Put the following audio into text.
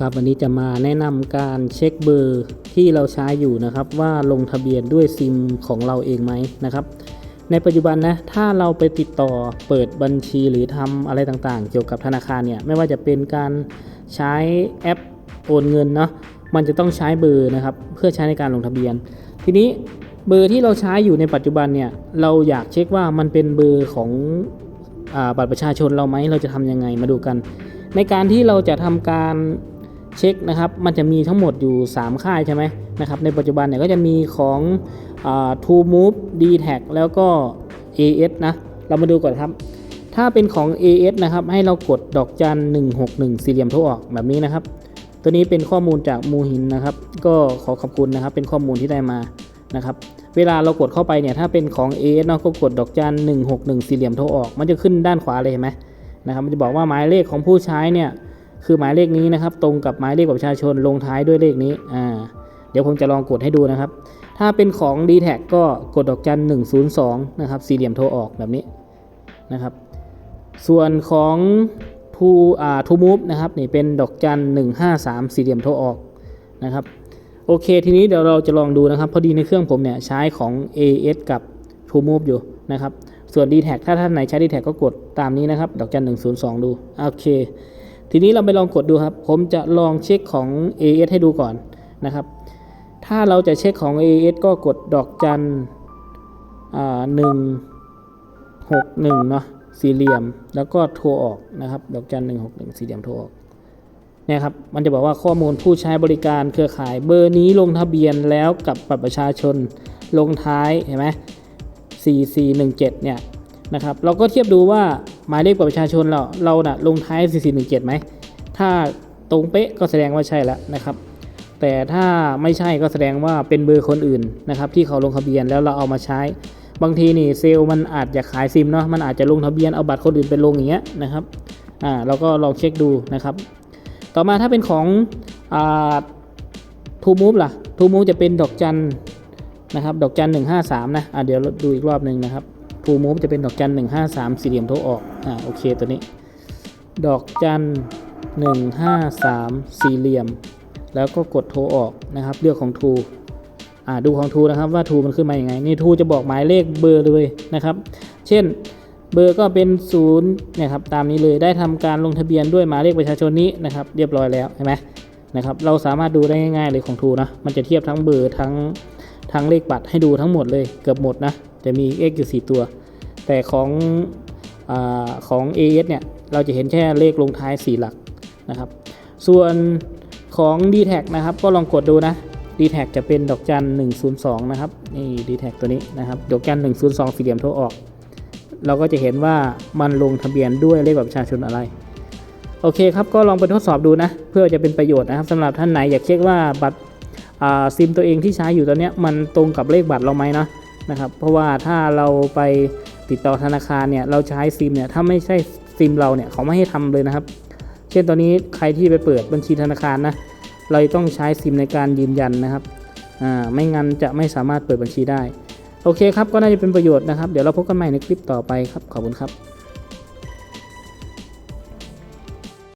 ครับวันนี้จะมาแนะนำการเช็คเบอร์ที่เราใช้อยู่นะครับ ว่าลงทะเบียนด้วยซิมของเราเองไหมนะครับ ในปัจจุบันนะถ้าเราไปติดต่อเปิดบัญชีหรือทำอะไรต่างๆ เกี่ยวกับธนาคารเนี่ยไม่ว่าจะเป็นการใช้แอปโอนเงินเนาะมันจะต้องใช้เบอร์นะครับ เพื่อใช้ในการลงทะเบียน ทีนี้เบอร์ที่เราใช้อยู่ในปัจจุบันเนี่ยเราอยากเช็คว่ามันเป็นเบอร์ของอาบัตรประชาชนเราไหมเราจะทำยังไงมาดูกัน ในการที่เราจะทำการ เช็คนะครับมันจะมีทั้งหมดอยู่ 3 ค่ายใช่ไหมนะครับในปัจจุบันเนี่ยก็จะมีของอ True Move d t a c แล้วก็ AS นะ เรามาดูก่อนครับ ถ้าเป็นของ AS นะครับ ให้เรากดดอกจัน 161 สี่เหลี่ยมโทรออกแบบนี้นะครับ ตัวนี้เป็นข้อมูลจากมูหินนะครับ ก็ขอขอบคุณนะครับ เป็นข้อมูลที่ได้มานะครับ เวลาเรากดเข้าไปเนี่ย ถ้าเป็นของ AS เนาะก็กดดอกจัน 161 สี่เหลี่ยมโทรออก มันจะขึ้นด้านขวาเลยเห็นไหมนะครับ มันจะบอกว่าหมายเลขของผู้ใช้เนี่ย คือหมายเลขนี้นะครับ ตรงกับหมายเลขบัตรประชาชนลงท้ายด้วยเลขนี้อ่าเดี๋ยวผมจะลองกดให้ดูนะครับ ถ้าเป็นของ d t แทก็กดดอกจัน 102 นะครับ สี่เหลี่ยมโทรออกแบบนี้นะครับ ส่วนของทูอ่าทูมูฟนะครับนี่เป็นดอกจัน 153 สี่เหลี่ยมโทรออกนะครับโอเค ทีนี้เดี๋ยวเราจะลองดูนะครับ พอดีในเครื่องผมเนี่ยใช้ของ AS กับ True Move อยู่นะครับ ส่วน d t แทถ้าท่านไหนใช้ d t แทก็กดตามนี้นะครับ ดอกจัน102 ดู โอเค ทีนี้เราไปลองกดดูครับ ผมจะลองเช็คของ AS ให้ดูก่อนนะครับ ถ้าเราจะเช็คของ AS ก็กดดอกจันอ่าหนึ่งหกหนึ่งเนาะสี่เหลี่ยมแล้วก็โทรออกนะครับ ดอกจันหนึ่งหกหนึ่งสี่เหลี่ยมโทรออกเนี่ยครับมันจะบอกว่าข้อมูลผู้ใช้บริการเครือข่ายเบอร์นี้ลงทะเบียนแล้วกับบัตรประชาชนลงท้ายเห็นไหม4417เนี่ยนะครับ เราก็เทียบดูว่า หมายเลขบัตรประชาชนเราเราน่ะลงท้าย 4417ไหมถ้าตรงเป๊ะก็แสดงว่าใช่แล้วนะครับ แต่ถ้าไม่ใช่ก็แสดงว่าเป็นเบอร์คนอื่นนะครับที่เขาลงทะเบียนแล้วเราเอามาใช้ บางทีนี่เซลล์มันอาจจะขายซิมเนาะมันอาจจะลงทะเบียนเอาบัตรคนอื่นไปลงอย่างเงี้ยนะครับอ่าเราก็ลองเช็คดูนะครับ ต่อมาถ้าเป็นของอ่าทูมูฟล่ะทูมูฟจะเป็นดอกจันนะครับดอกจันหนึ่งห้าสามนะอะเดี๋ยวดูอีกรอบหนึ่งนะครับทูมูฟจะเป็นดอกจันหนึ่งห้าสามสี่เหลี่ยมโทรออก อ่าโอเคตัวนี้ ดอกจันหนึ่งห้าสามสี่เหลี่ยม แล้วก็กดโทรออกนะครับเลือกของทูอ่าดูของทูนะครับว่าทูมันขึ้นมาอย่างไงนี่ทูจะบอกหมายเลขเบอร์เลยนะครับ เช่นเบอร์ก็เป็นศูนย์เนี่ยครับตามนี้เลยได้ทำการลงทะเบียนด้วยหมายเลขประชาชนนี้นะครับเรียบร้อยแล้วเห็นไหมนะครับเราสามารถดูได้ง่ายๆเลยของทูนะมันจะเทียบทั้งเบอร์ทั้งทั้งเลขบัตรให้ดูทั้งหมดเลยเกือบหมดนะจะมี x อยู่4ตัว แต่ของ อของ AS เนี่ยเราจะเห็นแค่เลขลงท้าย 4 หลักนะครับ ส่วนของ d t แทนะครับก็ลองกดดูนะ d t แทจะเป็นดอกจัน 102 นะครับนี่ d t แทตัวนี้นะครับดอกจัน 102 สี่เหลี่ยมโทรออก เราก็จะเห็นว่ามันลงทะเบียนด้วยเลขบัตรประชาชนอะไร โอเคครับก็ลองไปทดสอบดูนะ เพื่อจะเป็นประโยชน์นะครับสำหรับท่านไหนอยากเช็คว่าบัตรซิมตัวเองที่ใช้อยู่ตอนนี้มันตรงกับเลขบัตรเราไหมนะนะครับเพราะว่าถ้าเราไป ติดต่อธนาคารเนี่ยเราใช้ซิมเนี่ยถ้าไม่ใช่ซิมเราเนี่ยเขาไม่ให้ทำเลยนะครับ เช่นตอนนี้ใครที่ไปเปิดบัญชีธนาคารนะเราต้องใช้ซิมในการยืนยันนะครับอ่าไม่งั้นจะไม่สามารถเปิดบัญชีได้ โอเคครับก็น่าจะเป็นประโยชน์นะครับ เดี๋ยวเราพบกันใหม่ในคลิปต่อไปครับขอบคุณครับ